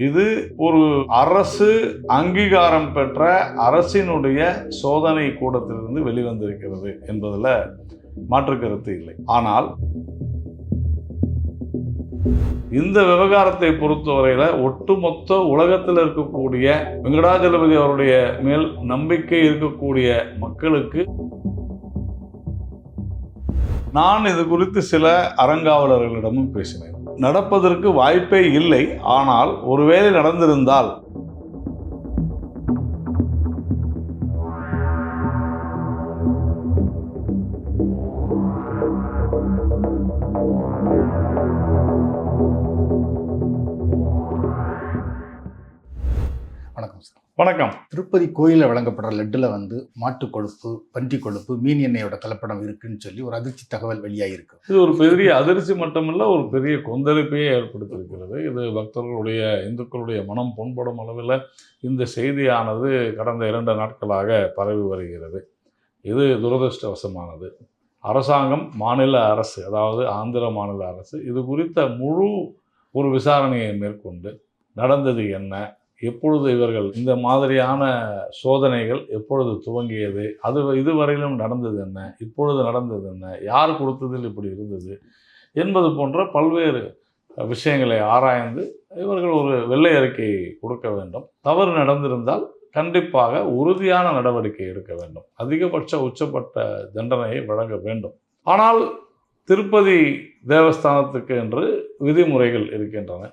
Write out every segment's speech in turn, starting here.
இது ஒரு அரசு அங்கீகாரம் பெற்ற அரசினுடைய சோதனை கூடத்திலிருந்து வெளிவந்திருக்கிறது என்பதில் மாற்று கருத்து இல்லை. ஆனால் இந்த விவகாரத்தை பொறுத்தவரையில் ஒட்டுமொத்த உலகத்தில் இருக்கக்கூடிய வெங்கடாஜலபதி அவருடைய மேல் நம்பிக்கை இருக்கக்கூடிய மக்களுக்கு நான் இது குறித்து சில அறங்காவலர்களிடமும் பேசினேன். நடப்பதற்கு வாய்ப்பே இல்லை. ஆனால் ஒருவேளை நடந்திருந்தால் வணக்கம். திருப்பதி கோயிலில் வழங்கப்படுற லட்டுல வந்து மாட்டு கொழுப்பு பன்றி கொழுப்பு மீன் எண்ணெயோட கலப்படம் இருக்குன்னு சொல்லி ஒரு அதிர்ச்சி தகவல் வெளியாகிருக்கு இது ஒரு பெரிய அதிர்ச்சி மட்டுமல்ல ஒரு பெரிய கொந்தளிப்பையே ஏற்படுத்தியிருக்கிறது. இது பக்தர்களுடைய இந்துக்களுடைய மனம் புண்படும் அளவில் இந்த செய்தியானது கடந்த இரண்டு நாட்களாக பரவி வருகிறது. இது துரதிருஷ்டவசமானது. அரசாங்கம் மாநில அரசு அதாவது ஆந்திர மாநில அரசு இது குறித்த முழு ஒரு விசாரணையை மேற்கொண்டு நடந்தது என்ன எப்பொழுது இவர்கள் இந்த மாதிரியான சோதனைகள் எப்பொழுது துவங்கியது? அது இதுவரையிலும் நடந்தது என்ன? இப்பொழுது நடந்தது என்ன? யார் கொடுத்ததில் இப்படி இருந்தது? என்பது போன்ற பல்வேறு விஷயங்களை ஆராய்ந்து இவர்கள் ஒரு வெள்ளை அறிக்கை கொடுக்க வேண்டும். தவறு நடந்திருந்தால் கண்டிப்பாக உறுதியான நடவடிக்கை எடுக்க வேண்டும். அதிகபட்ச உச்சப்பட்ட தண்டனையை வழங்க வேண்டும். ஆனால் திருப்பதி தேவஸ்தானத்துக்கு என்று விதிமுறைகள் இருக்கின்றன.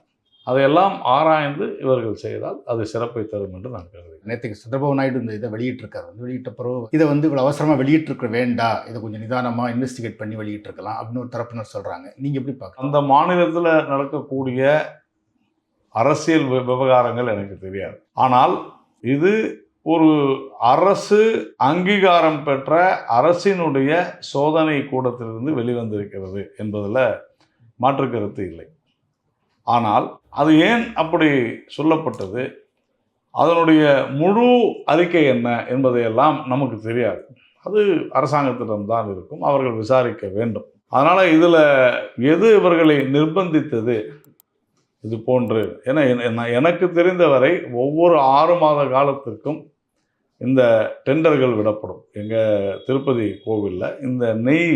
அதையெல்லாம் ஆராய்ந்து இவர்கள் செய்தால் அது சிறப்பை தரும் என்று நான் கருதுகிறேன். நேற்றுக்கு சந்திரபாபு நாயுடு இந்த இதை வெளியிட்டிருக்காரு. வந்து வெளியிட்ட பிறகு இதை வந்து இவ்வளோ அவசரமாக வெளியிட்டிருக்க வேண்டாம் இதை கொஞ்சம் நிதானமாக இன்வெஸ்டிகேட் பண்ணி வெளியிட்டிருக்கலாம் அப்படின்னு ஒரு தரப்பினர் சொல்கிறாங்க நீங்கள் எப்படி பார்க்கலாம் அந்த மாநிலத்தில் நடக்கக்கூடிய அரசியல் விவகாரங்கள் எனக்கு தெரியாது. ஆனால் இது ஒரு அரசு அங்கீகாரம் பெற்ற அரசினுடைய சோதனை கூடத்திலிருந்து வெளிவந்திருக்கிறது என்பதில் மாற்று கருத்து இல்லை. ஆனால் அது ஏன் அப்படி சொல்லப்பட்டது? அதனுடைய முழு அறிக்கை என்ன என்பதையெல்லாம் நமக்கு தெரியாது. அது அரசாங்கத்திடம்தான் இருக்கும். அவர்கள் விசாரிக்க வேண்டும். அதனால் இதில் எது இவர்களை நிர்பந்தித்தது? இது போன்று ஏன்னா நான் எனக்கு தெரிந்தவரை ஒவ்வொரு ஆறு மாத காலத்திற்கும் இந்த டெண்டர்கள் விடப்படும். எங்கள் திருப்பதி கோவிலில் இந்த நெய்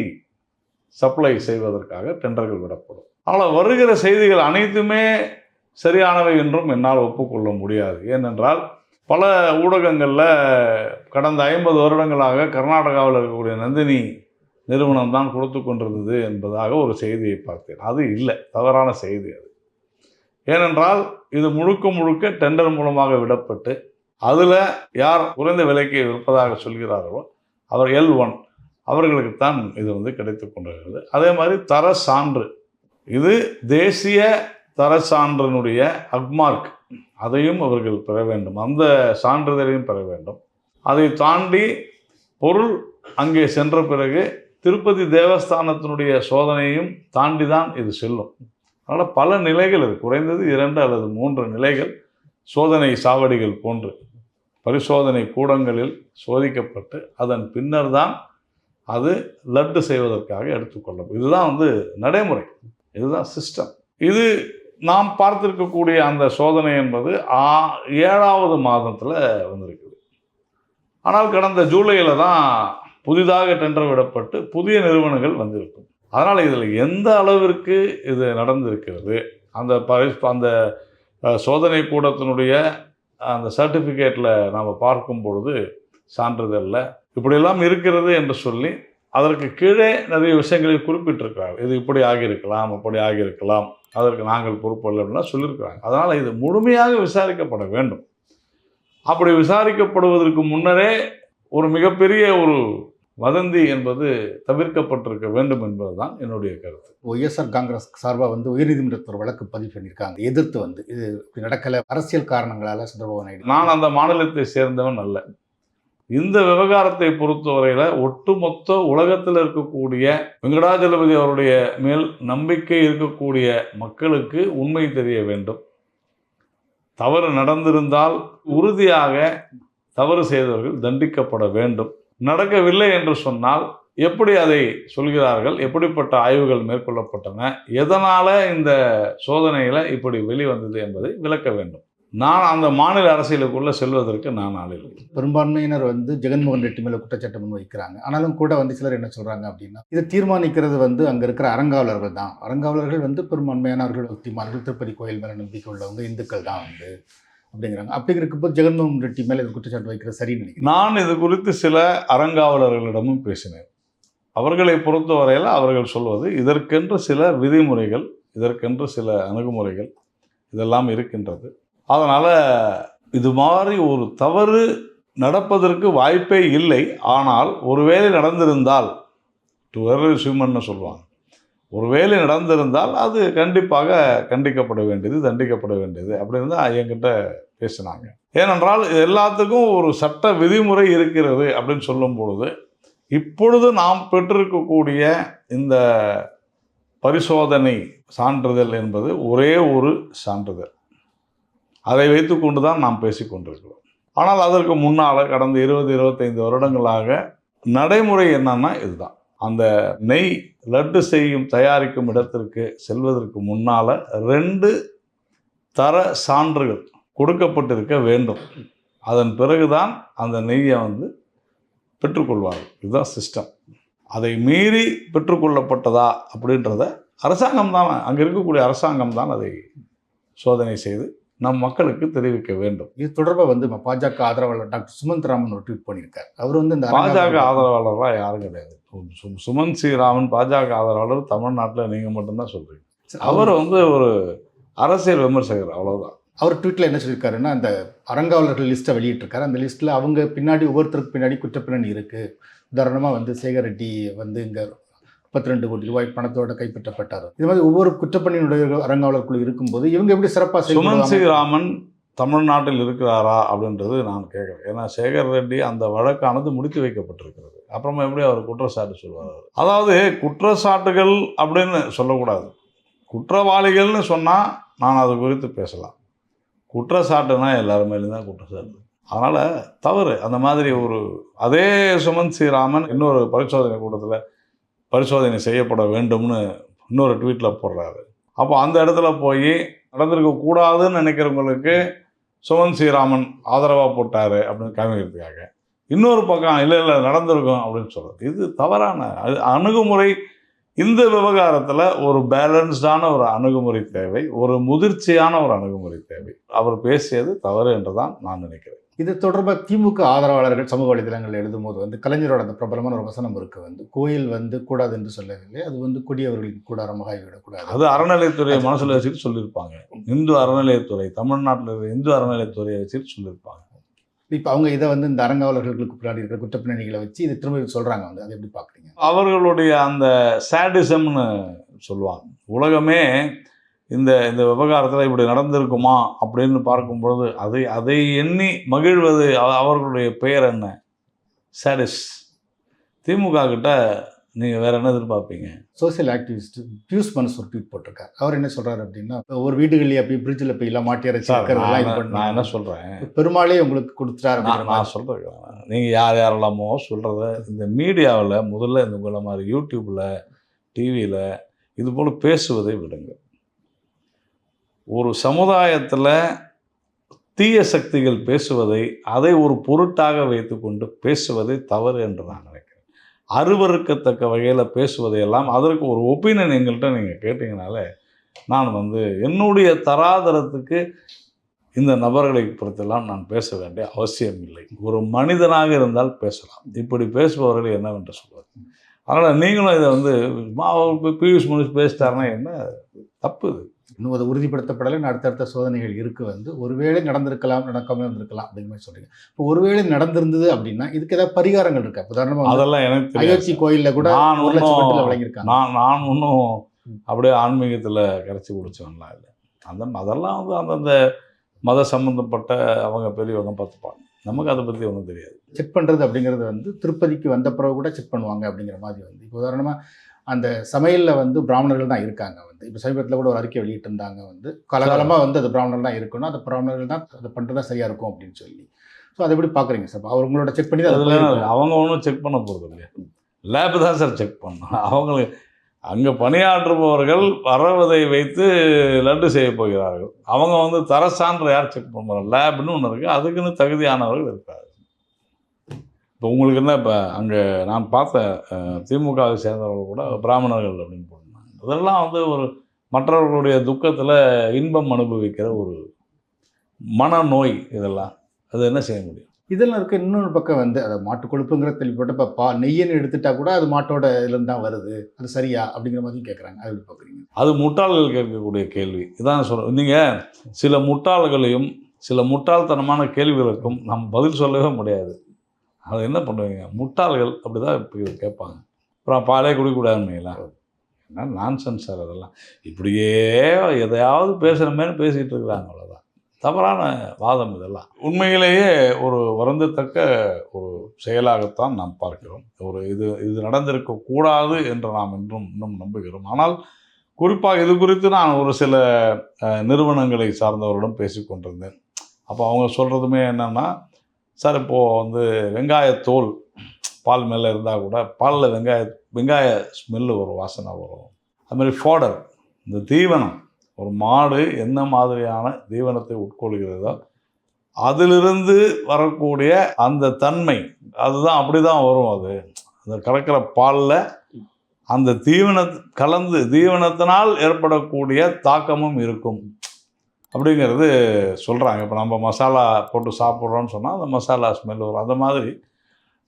சப்ளை செய்வதற்காக டெண்டர்கள் விடப்படும். ஆனால் வருகிற செய்திகள் அனைத்துமே சரியானவை என்றும் என்னால் ஒப்புக்கொள்ள முடியாது. ஏனென்றால் பல ஊடகங்களில் கடந்த ஐம்பது வருடங்களாக கர்நாடகாவில் இருக்கக்கூடிய நந்தினி நிறுவனம் தான் கொடுத்து கொண்டிருந்தது என்பதாக ஒரு செய்தியை பார்த்தேன். அது இல்லை தவறான செய்தி அது. ஏனென்றால் இது முழுக்க முழுக்க டெண்டர் மூலமாக விடப்பட்டு அதில் யார் குறைந்த விலைக்கு விற்பதாக சொல்கிறார்களோ அவர் எல் ஒன் அவர்களுக்குத்தான் இது வந்து கிடைத்து கொண்டிருக்கிறது. அதே மாதிரி தர சான்று இது தேசிய தர சான்றினுடைய அக்மார்க் அதையும் அவர்கள் பெற வேண்டும். அந்த சான்றிதழையும் பெற வேண்டும். அதை தாண்டி பொருள் அங்கே சென்ற பிறகு திருப்பதி தேவஸ்தானத்தினுடைய சோதனையும் தாண்டி தான் இது செல்லும். அதனால் பல நிலைகள் இருக்கு குறைந்தது இரண்டு அல்லது மூன்று நிலைகள் சோதனை சாவடிகள் போன்று. பரிசோதனை கூடங்களில் சோதிக்கப்பட்டு அதன் பின்னர் தான் அது லட்டு செய்வதற்காக எடுத்துக்கொள்ளும் இதுதான் வந்து நடைமுறை. இதுதான் சிஸ்டம் இது நாம் பார்த்திருக்கக்கூடிய அந்த சோதனை என்பது ஆ ஏழாவது மாதத்தில் வந்திருக்குது. ஆனால் கடந்த ஜூலையில் தான் புதிதாக டெண்டர் விடப்பட்டு புதிய நிறுவனங்கள் வந்திருக்கும். அதனால் இதில் எந்த அளவிற்கு இது நடந்திருக்கிறது அந்த பரி அந்த சோதனை கூடத்தினுடைய அந்த சர்டிஃபிகேட்டில் நாம் பார்க்கும் பொழுது சான்றிதழில் இப்படியெல்லாம் இருக்கிறது என்று சொல்லி அதற்கு கீழே நிறைய விஷயங்களை குறிப்பிட்டிருக்கிறாங்க இது இப்படி ஆகியிருக்கலாம் அப்படி ஆகியிருக்கலாம். அதற்கு நாங்கள் பொறுப்பல்ல அப்படின்லாம் சொல்லியிருக்கிறாங்க. அதனால் இது முழுமையாக விசாரிக்கப்பட வேண்டும். அப்படி விசாரிக்கப்படுவதற்கு முன்னரே ஒரு மிகப்பெரிய ஒரு வதந்தி என்பது தவிர்க்கப்பட்டிருக்க வேண்டும் என்பதுதான் என்னுடைய கருத்து. ஒய்எஸ்ஆர் காங்கிரஸ் சார்பாக வந்து உயர்நீதிமன்றத்தில் வழக்கு பதிவு பண்ணியிருக்காங்க. எதிர்த்து வந்து இது நடக்கலை. அரசியல் காரணங்களால சந்திரபாபு நாயுடு நான் அந்த மாநிலத்தை சேர்ந்தவன் அல்ல. இந்த விவகாரத்தை பொறுத்தவரையில் ஒட்டுமொத்த உலகத்தில் இருக்கக்கூடிய வெங்கடாஜலபதி அவருடைய மேல் நம்பிக்கை இருக்கக்கூடிய மக்களுக்கு உண்மை தெரிய வேண்டும். தவறு நடந்திருந்தால் உறுதியாக தவறு செய்தவர்கள் தண்டிக்கப்பட வேண்டும். நடக்கவில்லை என்று சொன்னால் எப்படி அதை சொல்கிறார்கள்? எப்படிப்பட்ட ஆய்வுகள் மேற்கொள்ளப்பட்டன? எதனால் இந்த சோதனையில் இப்படி வெளிவந்தது என்பதை விளக்க வேண்டும். நான் அந்த மாநில அரசியலுக்குள்ள செல்வதற்கு நான் ஆளில்லை பெரும்பான்மையினர் வந்து ஜெகன்மோகன் ரெட்டி மேல குற்றச்சாட்டு முன் வைக்கிறாங்க ஆனாலும் கூட வந்து சிலர் என்ன சொல்றாங்க அப்படின்னா இதை தீர்மானிக்கிறது வந்து அங்க இருக்கிற அறங்காவலர்கள் தான். அறங்காவலர்கள் வந்து பெரும்பான்மையானவர்கள் பக்திமான்கள் திருப்பதி கோயில் மேல நம்பிக்கை உள்ளவங்க இந்துக்கள் தான் வந்து அப்படிங்கிறாங்க. அப்படிங்கிறப்போ ஜெகன்மோகன் ரெட்டி மேல குற்றச்சாட்டு வைக்கிறது சரின்னு நினைக்கிறேன் நான் இது குறித்து சில அறங்காவலர்களிடமும் பேசினேன். அவர்களை பொறுத்தவரையில் அவர்கள் சொல்வது இதற்கென்று சில விதிமுறைகள் இதற்கென்று சில அணுகுமுறைகள் இதெல்லாம் இருக்கின்றது. அதனால் இது மாதிரி ஒரு தவறு நடப்பதற்கு வாய்ப்பே இல்லை. ஆனால் ஒருவேளை நடந்திருந்தால் டு ஹியூமன்னு சொல்லுவாங்க. ஒருவேளை நடந்திருந்தால் அது கண்டிப்பாக கண்டிக்கப்பட வேண்டியது தண்டிக்கப்பட வேண்டியது அப்படின்னு தான் என்கிட்ட பேசினாங்க. ஏனென்றால் இது எல்லாத்துக்கும் ஒரு சட்ட விதிமுறை இருக்கிறது அப்படின்னு சொல்லும் பொழுது இப்பொழுது நாம் பெற்றிருக்கக்கூடிய இந்த பரிசோதனை சான்றிதழ் என்பது ஒரே ஒரு சான்றிதழ். அதை வைத்துக்கொண்டு தான் நாம் பேசிக்கொண்டிருக்கிறோம் ஆனால் அதற்கு முன்னால் கடந்த இருபது இருபத்தைந்து வருடங்களாக நடைமுறை என்னன்னா இதுதான். அந்த நெய் லட்டு செய்யும் தயாரிக்கும் இடத்திற்கு செல்வதற்கு முன்னால் ரெண்டு தர சான்றுகள் கொடுக்கப்பட்டிருக்க வேண்டும். அதன் பிறகுதான் அந்த நெய்யை வந்து பெற்றுக்கொள்வார்கள் இதுதான் சிஸ்டம் அதை மீறி பெற்றுக்கொள்ளப்பட்டதா அப்படின்றத அரசாங்கம் தான் அங்கே இருக்கக்கூடிய அரசாங்கம் தான் அதை சோதனை செய்து நம் மக்களுக்கு தெரிவிக்க வேண்டும். இது தொடர்பாக வந்து பாஜக ஆதரவாளர் டாக்டர் சுமந்த் ராமன் ஒரு ட்வீட் பண்ணியிருக்காரு. அவர் வந்து இந்த பாஜக ஆதரவாளர்லாம் யாரும் கிடையாது. சு- சுமன் ஸ்ரீராமன் பாஜக ஆதரவாளர் தமிழ்நாட்டில் நீங்கள் மட்டும்தான் சொல்றீங்க. அவர் வந்து ஒரு அரசியல் விமர்சகர் அவ்வளவுதான். அவர் ட்வீட்டில் என்ன சொல்லியிருக்காருன்னா அந்த அறங்காவலர்கள் லிஸ்ட்டை வெளியிட்டிருக்காரு. அந்த லிஸ்ட்டில் அவங்க பின்னாடி ஒவ்வொருத்தருக்கு பின்னாடி குற்றப்பின்னணி இருக்குது உதாரணமாக வந்து சேகர் ரெட்டி வந்து இங்கே முப்பத்தி ரெண்டு கோடி ரூபாய் பணத்தோட கைப்பற்றப்பட்டார் இது மாதிரி ஒவ்வொரு குற்றப்பணியினுடைய அறங்காவலர் இருக்கும்போது இவங்க எப்படி சிறப்பாக சுமன் ஸ்ரீராமன் தமிழ்நாட்டில் இருக்கிறாரா அப்படின்றது நான் கேட்குறேன் ஏன்னா சேகர் ரெட்டி அந்த வழக்கானது முடித்து வைக்கப்பட்டிருக்கிறது. அப்புறமா எப்படி அவர் குற்றச்சாட்டு சொல்வார்? அதாவது குற்றச்சாட்டுகள் அப்படின்னு சொல்லக்கூடாது. குற்றவாளிகள்னு சொன்னால் நான் அது குறித்து பேசலாம். குற்றச்சாட்டுனா எல்லார் மேலேயும் தான் குற்றச்சாட்டு. அதனால் தவறு. அந்த மாதிரி ஒரு அதே சுமன் ஸ்ரீராமன் இன்னொரு பரிசோதனை கூட்டத்தில் பரிசோதனை செய்யப்பட வேண்டும்னு இன்னொரு ட்வீட்டில் போடுறாரு. அப்போ அந்த இடத்துல போய் நடந்திருக்க கூடாதுன்னு நினைக்கிறவங்களுக்கு சுமன் ஸ்ரீராமன் ஆதரவாக போட்டார் அப்படின்னு காமிக்கிறதுக்காக. இன்னொரு பக்கம் இல்லை இல்லை நடந்திருக்கும் அப்படின்னு சொல்கிறது இது தவறான அது அணுகுமுறை. இந்த விவகாரத்தில் ஒரு பேலன்ஸ்டான ஒரு அணுகுமுறை தேவை ஒரு முதிர்ச்சியான ஒரு அணுகுமுறை தேவை. அவர் பேசியது தவறு என்று தான் நான் நினைக்கிறேன். இது தொடர்பாக திமுக ஆதரவாளர்கள் சமூக வலைதளங்கள் எழுதும்போது வந்து கலைஞரோட அந்த பிரபலமான ஒரு வசனம் இருக்கு வந்து கோயில் வந்து கூடாது என்று சொல்லவில்லை. அது வந்து கொடியவர்களின் கூடாரமாக ஆகிவிடக்கூடாது. அது அறநிலையத்துறையை மனசில் வச்சுட்டு சொல்லியிருப்பாங்க. இந்து அறநிலையத்துறை தமிழ்நாட்டில் இருக்கிற இந்து அறநிலையத்துறையை வச்சுட்டு சொல்லியிருப்பாங்க. இப்போ அவங்க இதை வந்து இந்த அறங்காவலர்களுக்கு பின்னாடி இருக்கிற குற்றப்பின்னணிகளை வச்சு இதை திரும்ப சொல்றாங்க வந்து. அதை எப்படி பார்க்குறீங்க அவர்களுடைய அந்த சேடிசம்னு சொல்லுவாங்க. உலகமே இந்த இந்த விவகாரத்தில் இப்படி நடந்திருக்குமா அப்படின்னு பார்க்கும்பொழுது அதை அதை எண்ணி மகிழ்வது அவ- அவர்களுடைய பெயர் என்ன? சேடிஸ் திமுக கிட்ட நீங்கள் வேற என்ன எதிர்பார்ப்பீங்க? சோசியல் ஆக்டிவிஸ்ட் பியூஸ் மனசு ஒரு ட்வீட் போட்டிருக்காரு. அவர் என்ன சொல்றாரு அப்படின்னா ஒரு வீடுகளில் அப்படி பிரிட்ஜில் போய் எல்லாம் மாட்டி அரைச்சி சார், இருக்கிறதெல்லாம் இது நான் என்ன சொல்கிறேன் பெருமாளே உங்களுக்கு கொடுத்துட்டாரு நான். சொல்கிறேன் நீங்கள் யார் யாரெல்லாமோ சொல்கிறத இந்த மீடியாவில் முதல்ல இந்த உங்களை மாதிரி யூடியூப்பில் டிவியில் இது போல் பேசுவதை விடுங்க ஒரு சமுதாயத்தில் தீய சக்திகள் பேசுவதை அதை ஒரு பொருட்டாக வைத்துக்கொண்டு பேசுவதை தவறு என்று நான் நினைக்கிறேன். அருவருக்கத்தக்க வகையில் பேசுவதையெல்லாம் அதற்கு ஒரு ஒப்பீனியன் எங்கள்கிட்ட நீங்கள் கேட்டிங்கனாலே நான் வந்து என்னுடைய தராதரத்துக்கு இந்த நபர்களை பொறுத்தெல்லாம் நான் பேச வேண்டிய அவசியம் இல்லை. ஒரு மனிதனாக இருந்தால் பேசலாம். இப்படி பேசுபவர்கள் என்னவென்று சொல்வது? அதனால் நீங்களும் இதை வந்து பியூஷ் மனுஷ் பேசிட்டாருன்னா என்ன? தப்பு இது. இன்னும் அது உறுதிப்படுத்தப்படலை. அடுத்தடுத்த சோதனைகள் இருக்கு வந்து ஒருவேளை நடந்திருக்கலாம் நடக்காம இருந்திருக்கலாம் அப்படிங்கிற மாதிரி சொல்றீங்க. இப்போ ஒருவேளை நடந்திருந்தது அப்படின்னா இதுக்கு ஏதாவது பரிகாரங்கள் இருக்கா? உதாரணமா வந்து அதெல்லாம் எனக்கு அயோத்தி கோயில்ல கூட நான் ஒரு லட்சம் வழங்கியிருக்காங்க நான் நான் ஒன்றும் அப்படியே ஆன்மீகத்தில் கரைச்சி குடிச்சவன்லாம் இல்லை. அந்த அதெல்லாம் வந்து அந்தந்த மத சம்பந்தப்பட்ட அவங்க பெரியவங்க பார்த்துப்பாங்க. நமக்கு அதை பற்றி ஒன்றும் தெரியாது. செக் பண்ணுறது அப்படிங்கிறது வந்து திருப்பதிக்கு வந்த பிறகு கூட செக் பண்ணுவாங்க அப்படிங்கிற மாதிரி வந்து. இப்போ உதாரணமாக அந்த சமையலில் வந்து பிராமணர்கள் தான் இருக்காங்க வந்து. இப்போ சமீபத்தில் கூட ஒரு அறிக்கை வெளியிட்டிருந்தாங்க வந்து. காலகாலமாக வந்து அது பிராமணர்கள் தான் இருக்கணும். அந்த பிராமணர்கள் தான் அதை பண்ணுறது தான் சரியாக இருக்கும் அப்படின்னு சொல்லி. ஸோ அதை எப்படி பார்க்குறீங்க சார்? அவர் உங்களோட செக் பண்ணி அதில். அவங்க ஒன்றும் செக் பண்ண போகிறது இல்லையா? லேப் தான் சார் செக் பண்ணணும். அவங்களுக்கு அங்கே பணியாற்றுபவர்கள் வரவதை வைத்து லட்டு செய்ய போகிறார்கள். அவங்க வந்து தர சான்று யார் செக் பண்ணுறாங்க லேப்னு ஒன்று இருக்குது அதுக்குன்னு தகுதியானவர்கள் இருக்காங்க. இப்போ உங்களுக்கு என்ன இப்போ அங்கே நான் பார்த்த திமுகவை சேர்ந்தவர்கள் கூட பிராமணர்கள் அப்படின்னு போட்டிருந்தாங்க. இதெல்லாம் வந்து ஒரு மற்றவர்களுடைய துக்கத்தில் இன்பம் அனுபவிக்கிற ஒரு மனநோய் இதெல்லாம். அது என்ன செய்ய முடியும்? இதெல்லாம் இருக்க இன்னொரு பக்கம் வந்து அதை மாட்டு கொழுப்புங்கிற தெளிப்பட்ட இப்போ பா நெய்யன்னு எடுத்துட்டா கூட அது மாட்டோட இதுலேருந்து தான் வருது. அது சரியா? அப்படிங்கிற மாதிரி கேட்குறாங்க. அது எப்படி பார்க்குறீங்க? அது முட்டாள்கள் கேட்கக்கூடிய கேள்வி. இதான் சொல்ல நீங்கள் சில முட்டாள்களையும் சில முட்டாள்தனமான கேள்விகளுக்கும் நம்ம பதில் சொல்லவே முடியாது. அதை என்ன பண்ணுவீங்க? முட்டாள்கள் அப்படி தான் இப்போ கேட்பாங்க. அப்புறம் பாலே குடிக்கூடாதுங்களா என்ன நான்சென்ஸ் சார் அதெல்லாம். இப்படியே எதையாவது பேசுகிற மாதிரி பேசிகிட்டு இருக்கிறாங்க அவ்வளோதான் தவறான வாதம் இதெல்லாம். உண்மையிலேயே ஒரு வருந்தத்தக்க ஒரு செயலாகத்தான் நாம் பார்க்கிறோம். ஒரு இது இது நடந்திருக்க கூடாது என்று நாம் இன்றும் இன்னும் நம்புகிறோம். ஆனால் குறிப்பாக இது குறித்து நான் ஒரு சில நிறுவனங்களை சார்ந்தவரிடம் பேசிக்கொண்டிருந்தேன். அப்போ அவங்க சொல்கிறதுமே என்னென்னா சார் இப்போது வந்து வெங்காயத்தோல் பால் மேலே இருந்தால் கூட பாலில் வெங்காய வெங்காய ஸ்மெல்லு வரும் வாசனை வரும். அதுமாதிரி ஃபோடர் இந்த தீவனம் ஒரு மாடு என்ன மாதிரியான தீவனத்தை உட்கொள்கிறதோ அதிலிருந்து வரக்கூடிய அந்த தன்மை அதுதான் அப்படி தான் வரும் அது. அந்த கலக்கிற பாலில் அந்த தீவன கலந்து தீவனத்தினால் ஏற்படக்கூடிய தாக்கமும் இருக்கும். அப்படிங்கிறது சொல்கிறாங்க இப்போ நம்ம மசாலா போட்டு சாப்பிட்றோன்னு சொன்னால் அந்த மசாலா ஸ்மெல் வரும். அந்த மாதிரி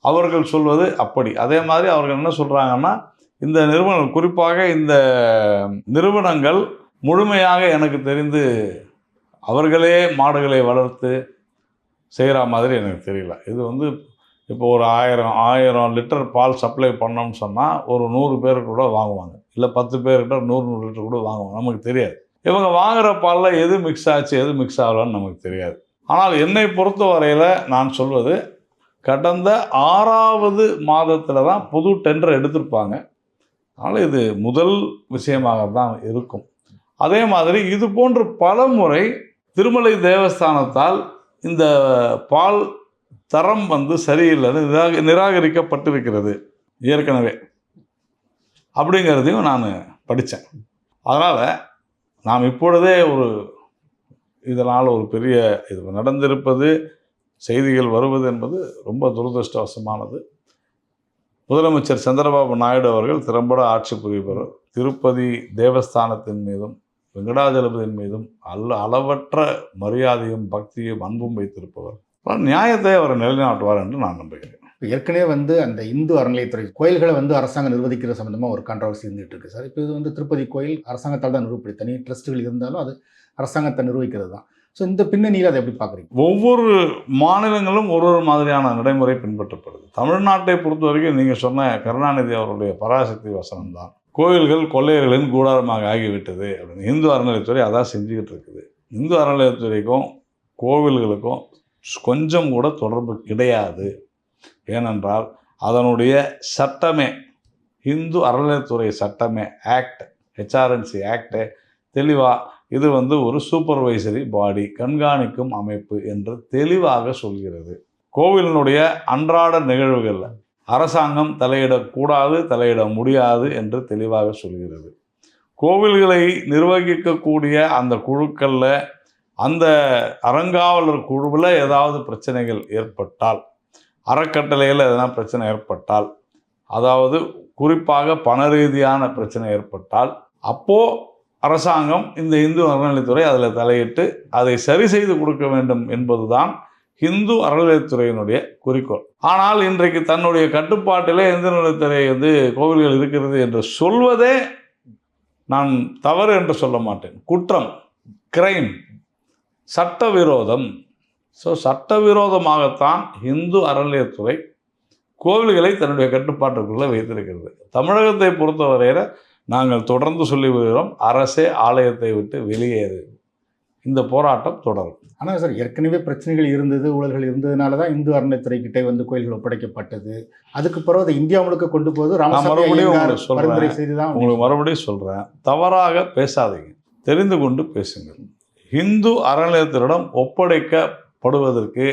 அவர்கள் சொல்வது அப்படி. அதே மாதிரி அவர்கள் என்ன சொல்கிறாங்கன்னா இந்த நிறுவனம் குறிப்பாக இந்த நிறுவனங்கள் முழுமையாக எனக்கு தெரிந்து அவர்களே மாடுகளை வளர்த்து செய்கிற மாதிரி எனக்கு தெரியல. இது வந்து இப்போ ஒரு ஆயிரம் ஆயிரம் லிட்டர் பால் சப்ளை பண்ணோம்னு சொன்னால் ஒரு நூறு பேர் கூட வாங்குவாங்க. இல்லை பத்து பேர்கிட்ட நூறு நூறு லிட்டர் கூட வாங்குவாங்க. நமக்கு தெரியாது. இவங்க வாங்குற பாலில் எது மிக்ஸ் ஆச்சு எது மிக்ஸ் ஆகலன்னு நமக்கு தெரியாது. ஆனால் என்னை பொறுத்த வரையில் நான் சொல்வது கடந்த ஆறாவது மாதத்தில் தான் புது டெண்டர் எடுத்திருப்பாங்க. அதனால் இது முதல் விஷயமாக தான் இருக்கும். அதே மாதிரி இது போன்று பல முறை திருமலை தேவஸ்தானத்தால் இந்த பால் தரம் வந்து சரியில்லைன்னு நிராக நிராகரிக்கப்பட்டிருக்கிறது ஏற்கனவே. அப்படிங்கிறதையும் நான் படித்தேன் அதனால் நாம் இப்பொழுதே ஒரு இதனால் ஒரு பெரிய இது நடந்திருப்பது செய்திகள் வருவது என்பது ரொம்ப துரதிருஷ்டவசமானது. முதலமைச்சர் சந்திரபாபு நாயுடு அவர்கள் திறம்பட ஆட்சி புரிபவர். திருப்பதி தேவஸ்தானத்தின் மீதும் வெங்கடாஜலபதியின் மீதும் அல்ல அளவற்ற மரியாதையும் பக்தியும் அன்பும் வைத்திருப்பவர். நியாயத்தை அவர் நிலைநாட்டுவார் என்று நான் நம்புகிறேன். இப்போ ஏற்கனவே வந்து அந்த இந்து அறநிலையத்துறை கோயில்களை வந்து அரசாங்கம் நிர்வகிக்கிற சம்மந்தமாக ஒரு கான்ட்ரவர்சி இருந்துட்டு இருக்கு சார் இப்போ இது வந்து திருப்பதி கோயில் அரசாங்கத்தால் தான் நிறுவப்படி தனி ட்ரஸ்ட்டுகள் இருந்தாலும் அது அரசாங்கத்தை நிர்வகிக்கிறது தான். ஸோ இந்த பின்னணியில் அதை எப்படி பார்க்குறீங்க? ஒவ்வொரு மாநிலங்களும் ஒரு ஒரு மாதிரியான நடைமுறை பின்பற்றப்படுது. தமிழ்நாட்டை பொறுத்த வரைக்கும் நீங்கள் சொன்ன கருணாநிதி அவருடைய பராசக்தி வசனம் தான் கோயில்கள் கொள்ளையர்களின் கூடாரமாக ஆகிவிட்டது அப்படின்னு இந்து அறநிலையத்துறை அதான் செஞ்சுக்கிட்டு இருக்குது. இந்து அறநிலையத்துறைக்கும் கோவில்களுக்கும் கொஞ்சம் கூட தொடர்பு கிடையாது. ஏனென்றால் அதனுடைய சட்டமே இந்து அறநிலையத்துறை சட்டமே ஆக்ட் ஹெச்ஆர்என்சி ஆக்டு தெளிவாக இது வந்து ஒரு சூப்பர்வைசரி பாடி கண்காணிக்கும் அமைப்பு என்று தெளிவாக சொல்கிறது. கோவிலினுடைய அன்றாட நிகழ்வுகளில் அரசாங்கம் தலையிடக்கூடாது தலையிட முடியாது என்று தெளிவாக சொல்கிறது. கோவில்களை நிர்வகிக்கக்கூடிய அந்த குழுக்களில் அந்த அறங்காவலர் குழுவில் ஏதாவது பிரச்சனைகள் ஏற்பட்டால் அறக்கட்டளையில் எதனா பிரச்சனை ஏற்பட்டால் அதாவது குறிப்பாக பண ரீதியான பிரச்சனை ஏற்பட்டால் அப்போது அரசாங்கம் இந்த இந்து அறநிலைத்துறை அதில் தலையிட்டு அதை சரி செய்து கொடுக்க வேண்டும் என்பதுதான் இந்து அறநிலையத்துறையினுடைய குறிக்கோள். ஆனால் இன்றைக்கு தன்னுடைய கட்டுப்பாட்டிலே இந்து நிலையத்துறை வந்து கோவில்கள் இருக்கிறது என்று சொல்வதே நான் தவறு என்று சொல்ல மாட்டேன். குற்றம் கிரைம் சட்டவிரோதம் ஸோ சட்டவிரோதமாகத்தான் இந்து அறநிலையத்துறை கோவில்களை தன்னுடைய கட்டுப்பாட்டுக்குள்ளே வைத்திருக்கிறது. தமிழகத்தை பொறுத்தவரையில் நாங்கள் தொடர்ந்து சொல்லி வருகிறோம் அரசே ஆலயத்தை விட்டு வெளியேறு. இந்த போராட்டம் தொடரும். ஆனால் சார் ஏற்கனவே பிரச்சனைகள் இருந்தது ஊழல்கள் இருந்ததுனால தான் இந்து அறநிலைத்துறை கிட்டே வந்து கோயில்கள் ஒப்படைக்கப்பட்டது. அதுக்கு பிறகு அதை இந்தியா முழுக்க கொண்டு போவது ராமசாமி மறுபடியும். பரிந்துரை செய்து தான் உங்களுக்கு மறுபடியும் சொல்கிறேன் தவறாக பேசாதீங்க. தெரிந்து கொண்டு பேசுங்கள். இந்து அறநிலையத்தினிடம் படுவதற்கு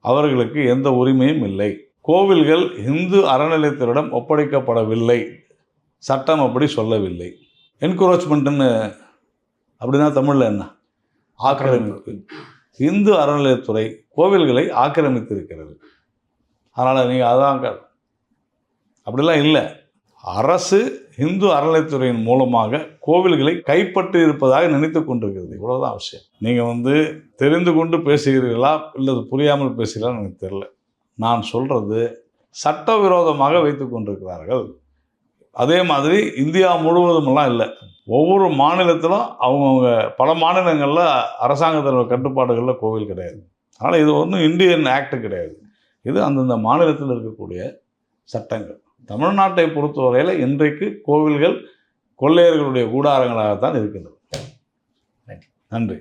அவர்களுக்கு எந்த உரிமையும் இல்லை. கோவில்கள் இந்து அறநிலையத்தினரிடம் ஒப்படைக்கப்படவில்லை. சட்டம் அப்படி சொல்லவில்லை. என்க்ரோச்மெண்ட்டுன்னு அப்படின்னா தமிழில் என்ன? ஆக்கிரமிப்பு. இந்து அறநிலையத்துறை கோவில்களை ஆக்கிரமித்திருக்கிறது. அதனால் நீங்கள் அதான் அப்படிலாம் இல்லை. அரசு இந்து அறநிலைத்துறையின் மூலமாக கோவில்களை கைப்பற்றி இருப்பதாக நினைத்து கொண்டிருக்கிறது. இவ்வளோதான் அவசியம். நீங்கள் வந்து தெரிந்து கொண்டு பேசுகிறீர்களா? இல்லை புரியாமல் பேசுகிறீர்களா எனக்கு தெரில நான் சொல்கிறது சட்டவிரோதமாக வைத்து கொண்டிருக்கிறார்கள். அதே மாதிரி இந்தியா முழுவதுமெல்லாம் இல்லை. ஒவ்வொரு மாநிலத்திலும் அவங்கவுங்க பல மாநிலங்களில் அரசாங்கத்தினோட கட்டுப்பாடுகளில் கோவில் கிடையாது. அதனால் இது ஒன்றும் இந்தியன் ஆக்ட் கிடையாது. இது அந்தந்த மாநிலத்தில் இருக்கக்கூடிய சட்டங்கள். தமிழ்நாட்டை பொறுத்தவரையில் இன்றைக்கு கோவில்கள் கொள்ளையர்களுடைய கூடாரங்களாகத்தான் இருக்கின்றது நன்றி.